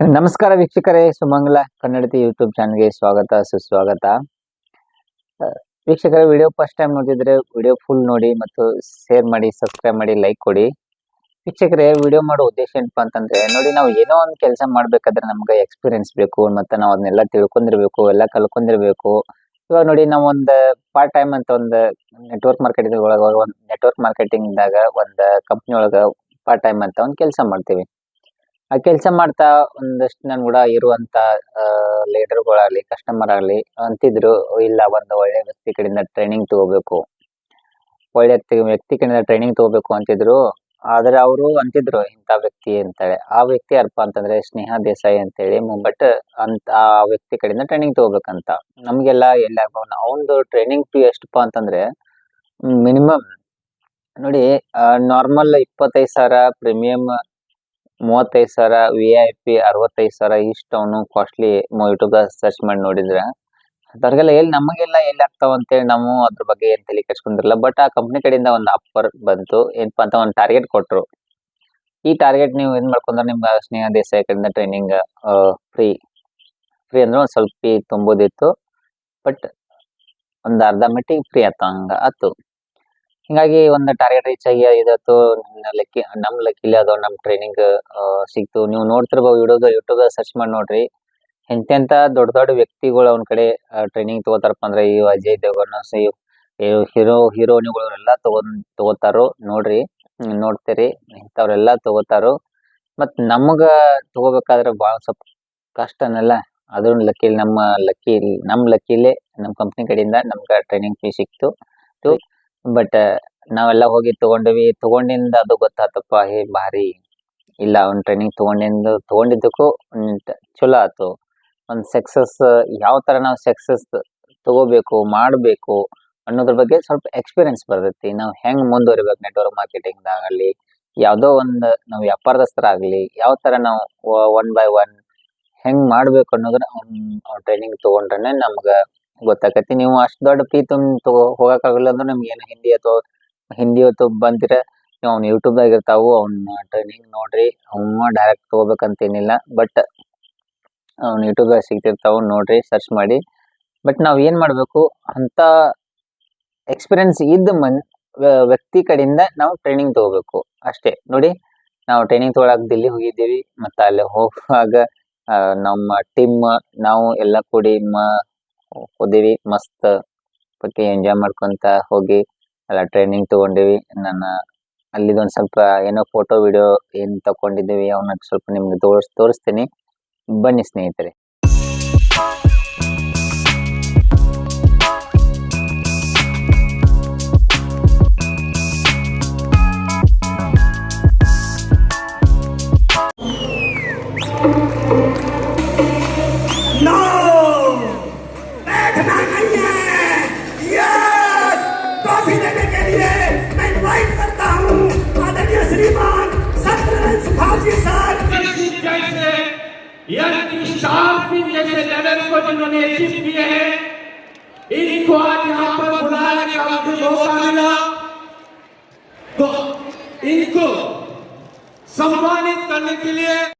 ನಮಸ್ಕಾರ ವೀಕ್ಷಕರೇ, ಸುಮಂಗಲ ಕನ್ನಡತಿ ಯೂಟ್ಯೂಬ್ ಚಾನಲ್ಗೆ ಸ್ವಾಗತ, ಸುಸ್ವಾಗತ. ವೀಕ್ಷಕರ, ವಿಡಿಯೋ ಫಸ್ಟ್ ಟೈಮ್ ನೋಡಿದ್ರೆ ವಿಡಿಯೋ ಫುಲ್ ನೋಡಿ ಮತ್ತು ಶೇರ್ ಮಾಡಿ, ಸಬ್ಸ್ಕ್ರೈಬ್ ಮಾಡಿ, ಲೈಕ್ ಕೊಡಿ. ವೀಕ್ಷಕರೇ, ವಿಡಿಯೋ ಮಾಡೋ ಉದ್ದೇಶ ಏನಪ್ಪಾ ಅಂತಂದ್ರೆ, ನೋಡಿ ನಾವು ಏನೋ ಒಂದು ಕೆಲಸ ಮಾಡ್ಬೇಕಾದ್ರೆ ನಮ್ಗೆ ಎಕ್ಸ್ಪೀರಿಯನ್ಸ್ ಬೇಕು ಮತ್ತೆ ನಾವು ಅದನ್ನೆಲ್ಲ ತಿಳ್ಕೊಂಡಿರ್ಬೇಕು, ಎಲ್ಲ ಕಲ್ಕೊಂಡಿರ್ಬೇಕು. ಇವಾಗ ನೋಡಿ ನಾವು ಒಂದು ಪಾರ್ಟ್ ಟೈಮ್ ಅಂತ ಒಂದು ನೆಟ್ವರ್ಕ್ ಮಾರ್ಕೆಟಿಂಗ್ ಒಳಗ, ಒಂದು ನೆಟ್ವರ್ಕ್ ಮಾರ್ಕೆಟಿಂಗ್ದಾಗ ಒಂದು ಕಂಪ್ನಿ ಒಳಗ ಪಾರ್ಟ್ ಟೈಮ್ ಅಂತ ಒಂದು ಕೆಲಸ ಮಾಡ್ತೀವಿ. ಆ ಕೆಲಸ ಮಾಡ್ತಾ ಒಂದಷ್ಟು ನನ್ ಕೂಡ ಇರುವಂತ ಲೀಡರ್ಗಳಾಗ್ಲಿ ಕಸ್ಟಮರ್ ಆಗ್ಲಿ ಅಂತಿದ್ರು, ಇಲ್ಲ ಒಂದು ಒಳ್ಳೆ ವ್ಯಕ್ತಿ ಕಡೆಯಿಂದ ಟ್ರೈನಿಂಗ್ ತಗೋಬೇಕು. ಒಳ್ಳೆ ವ್ಯಕ್ತಿ ಕಡೆಯಿಂದ ಟ್ರೈನಿಂಗ್ ತಗೋಬೇಕು ಅಂತಿದ್ರು. ಆದ್ರೆ ಅವರು ಅಂತಿದ್ರು, ಇಂಥ ವ್ಯಕ್ತಿ ಅಂತೇಳಿ. ಆ ವ್ಯಕ್ತಿ ಯಾರಪ್ಪ ಅಂತಂದ್ರೆ ಸ್ನೇಹ ದೇಸಾಯಿ ಅಂತೇಳಿ ಬಟ್ ಅಂತ ಆ ವ್ಯಕ್ತಿ ಕಡೆಯಿಂದ ಟ್ರೈನಿಂಗ್ ತಗೋಬೇಕಂತ. ನಮ್ಗೆಲ್ಲ ಎಲ್ಲ ಅವನದು ಟ್ರೈನಿಂಗ್ ಫೀ ಎಷ್ಟಪ್ಪ ಅಂತಂದ್ರೆ ಮಿನಿಮಮ್ ನೋಡಿ ನಾರ್ಮಲ್ ಇಪ್ಪತ್ತೈದು ಸಾವಿರ ಪ್ರೀಮಿಯಂ ಮೂವತ್ತೈದು ಸಾವಿರ ವಿ ಐ ಪಿ ಅರವತ್ತೈದು ಸಾವಿರ, ಇಷ್ಟು ಅವನು ಕಾಸ್ಟ್ಲಿ ಯೂಟ್ಯೂಬ್ ಸರ್ಚ್ ಮಾಡಿ ನೋಡಿದ್ರೆ. ಅದ್ರಾಗೆಲ್ಲ ಎಲ್ಲಿ ನಮಗೆಲ್ಲ ಎಲ್ಲಿ ಆಗ್ತಾವ ಅಂತೇಳಿ ನಾವು ಅದ್ರ ಬಗ್ಗೆ ಏನ್ ತಲೆ ಕೆಡ್ಸ್ಕೊಂಡಿರಲ್ಲ. ಬಟ್ ಆ ಕಂಪ್ನಿ ಕಡೆಯಿಂದ ಒಂದು ಆಫರ್ ಬಂತು. ಏನಪ್ಪಾ ಅಂತ ಒಂದು ಟಾರ್ಗೆಟ್ ಕೊಟ್ರು. ಈ ಟಾರ್ಗೆಟ್ ನೀವು ಏನ್ ಮಾಡ್ಕೊಂಡ್ರೆ ನಿಮ್ಗೆ ಸ್ನೇಹ ದೇಸಾಯಿ ಕಡೆಯಿಂದ ಟ್ರೈನಿಂಗ್ ಫ್ರೀ ಫ್ರೀ ಅಂದ್ರೆ ಒಂದು ಸ್ವಲ್ಪ ತುಂಬೋದಿತ್ತು. ಬಟ್ ಒಂದು ಅರ್ಧ ಮಟ್ಟಿಗೆ ಫ್ರೀ ಆಯ್ತು, ಹಂಗ ಆತು ಹಿಂಗಾಗಿ ಒಂದು ಟಾರ್ಗೆಟ್ ರೀಚ್ ಆಗಿ ಇದತ್ತು ಲಕ್ಕಿ, ನಮ್ ಲಕ್ಕಿಲಿ ಅದು ನಮ್ ಟ್ರೈನಿಂಗ್ ಸಿಕ್ತು. ನೀವು ನೋಡ್ತಿರ್ಬೋದು ವಿಡಿಯೋದ ಯೂಟ್ಯೂಬ್ ಸರ್ಚ್ ಮಾಡಿ ನೋಡ್ರಿ. ಎಂತೆಂತ ದೊಡ್ಡ ದೊಡ್ಡ ವ್ಯಕ್ತಿಗಳು ಅವ್ನ ಕಡೆ ಟ್ರೈನಿಂಗ್ ತಗೋತಾರಪ್ಪ ಅಂದ್ರೆ ಈ ಅಜಯ್ ದೇವಗನ್ ಹೀರೋ ಹೀರೋನಿಗಳು ಎಲ್ಲ ತಗೊಂಡ್ ತಗೋತಾರು ನೋಡ್ರಿ. ನೋಡ್ತೀರಿ. ಇಂಥವ್ರೆಲ್ಲ ತಗೋತಾರೋ. ಮತ್ ನಮಗ ತಗೋಬೇಕಾದ್ರೆ ಬಾಳ ಸ್ವಲ್ಪ ಕಷ್ಟನಲ್ಲ. ಅದ್ರ ಲಕ್ಕಿ ನಮ್ಮ ಲಕ್ಕಿ ನಮ್ ಲಕ್ಕಿಲಿ ನಮ್ ಕಂಪ್ನಿ ಕಡೆಯಿಂದ ನಮ್ಗ ಟ್ರೈನಿಂಗ್ ಫೀ ಸಿಕ್ತು. ಬಟ್ ನಾವೆಲ್ಲ ಹೋಗಿ ತಗೊಂಡಿವಿ. ತಗೊಂಡಿಂದ ಅದು ಗೊತ್ತಾತಪ್ಪ, ಹೇ ಭಾರಿ. ಇಲ್ಲ, ಅವ್ನ್ ಟ್ರೈನಿಂಗ್ ತಗೊಂಡಿಂದು, ತಗೊಂಡಿದ್ದಕ್ಕೂ ಚಲೋ ಆಯ್ತು ಒಂದ್ ಸಕ್ಸಸ್ ಯಾವ ತರ ನಾವು ಸಕ್ಸಸ್ ತಗೋಬೇಕು, ಮಾಡಬೇಕು ಅನ್ನೋದ್ರ ಬಗ್ಗೆ ಸ್ವಲ್ಪ ಎಕ್ಸ್ಪೀರಿಯನ್ಸ್ ಬರ್ತೈತಿ. ನಾವು ಹೆಂಗ್ ಮುಂದುವರಿಬೇಕು ನೆಟ್ವರ್ಕ್ ಮಾರ್ಕೆಟಿಂಗ್ ಯಾವುದೋ ಯಾವ್ದೋ ಒಂದ್ ನಾವು ವ್ಯಾಪಾರದಸ್ಥರಾಗಲಿ, ಯಾವ ತರ ನಾವು ಒನ್ ಬೈ ಒನ್ ಹೆಂಗ್ ಮಾಡ್ಬೇಕು ಅನ್ನೋದನ್ನ ಅವ್ನ್ ಟ್ರೈನಿಂಗ್ ತಗೊಂಡ್ರೆ ನಮ್ಗ ಗೊತ್ತಾಕತಿ ನೀವು ಅಷ್ಟ್ ದೊಡ್ಡ ಫೀ ತುಂಬ ತಗೋ ಹೋಗಕ್ಕಾಗಲ್ಲ ಅಂದ್ರೆ ನಿಮ್ಗೆ ಏನು ಹಿಂದಿ ಅಥವಾ ಹಿಂದಿ ಹೊತ್ತು ಬಂದಿರ ನೀವು ಅವ್ನ ಯೂಟ್ಯೂಬ್ ದಾಗ ಇರ್ತಾವು ಅವ್ನ ಟ್ರೈನಿಂಗ್ ನೋಡ್ರಿ ಅವ ಡೈರೆಕ್ಟ್ ತಗೋಬೇಕಂತ ಏನಿಲ್ಲ ಬಟ್ ಅವ್ನ ಯೂಟ್ಯೂಬ್ ದಾಗ ಸಿಗ್ತಿರ್ತಾವು ನೋಡ್ರಿ ಸರ್ಚ್ ಮಾಡಿ. ಬಟ್ ನಾವ್ ಏನ್ ಮಾಡಬೇಕು, ಅಂತ ಎಕ್ಸ್ಪೀರಿಯನ್ಸ್ ಇದ್ದ ಮನ್, ವ್ಯ- ವ್ಯಕ್ತಿ ಕಡೆಯಿಂದ ನಾವು ಟ್ರೈನಿಂಗ್ ತಗೋಬೇಕು. ಅಷ್ಟೇ. ನೋಡಿ, ನಾವು ಟ್ರೈನಿಂಗ್ ತಗೊಳಕ್ ದಿಲ್ಲಿ ಹೋಗಿದ್ದೀವಿ, ಮತ್ತ ಅಲ್ಲಿ ಹೋಗುವಾಗ ನಮ್ಮ ಟೀಮ್ ನಾವು ಎಲ್ಲ ಕೂಡಿ ಮ ಹೋದಿವಿ. ಮಸ್ತ್ ಬಗ್ಗೆ ಎಂಜಾಯ್ ಮಾಡ್ಕೊಂತ ಹೋಗಿ ಎಲ್ಲ ಟ್ರೈನಿಂಗ್ ತಗೊಂಡಿವಿ. ನನ್ನ ಅಲ್ಲಿದೊಂದು ಸ್ವಲ್ಪ ಏನೋ ಫೋಟೋ ವಿಡಿಯೋ ಏನ್ ತಕೊಂಡಿದ್ದೀವಿ ಅವನ್ನ ಸ್ವಲ್ಪ ನಿಮ್ಗೆ ತೋರ್ಸ್, ತೋರಿಸ್ತೀನಿ. ಬನ್ನಿ ಸ್ನೇಹಿತರೆ. जैसे लेवल को जिन्होंने अचीव किए हैं, इनको आज यहाँ पर बुलाने का मुझे मौका मिला। तो इनको सम्मानित करने के लिए